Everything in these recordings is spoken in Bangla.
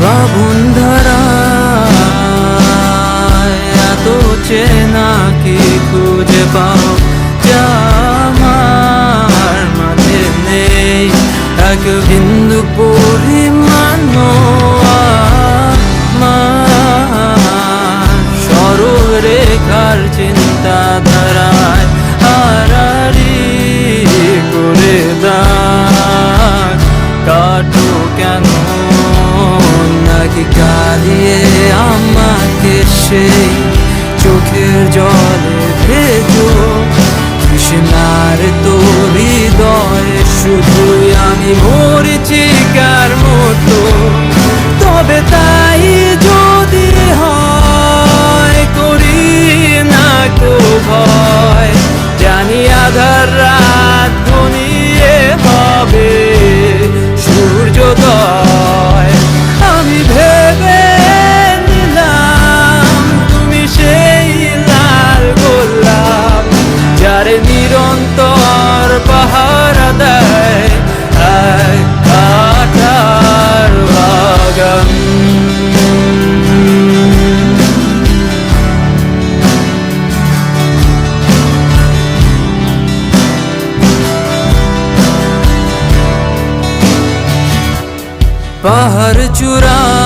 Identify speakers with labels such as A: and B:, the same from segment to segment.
A: শ্রাবণ ধারায় এত চেনা কি খুঁজে পাও যা আমার মাঝে নেই এক কাঁদিয়ে আমাকে সেই চোখের জলে ভেজো। কৃষ্ণার তোর হৃদয়ে শুধুই আমি নিরন্তর পাহারা দেয় এক কাটার বাগান। পাহাড় চূড়ায়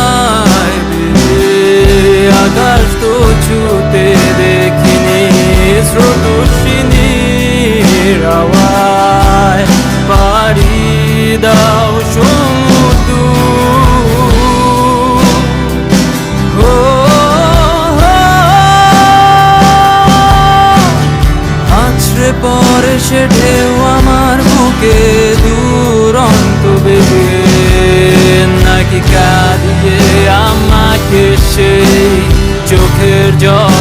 A: স্রোতস্বিনীর আওয়ায় পাড়ি দাও সমুদ্র আছড়ে পরে সে ঢেউ আমার বুকে দুরন্ত বেগে নাকি কাঁদিয়ে আমাকে সেই চোখের জল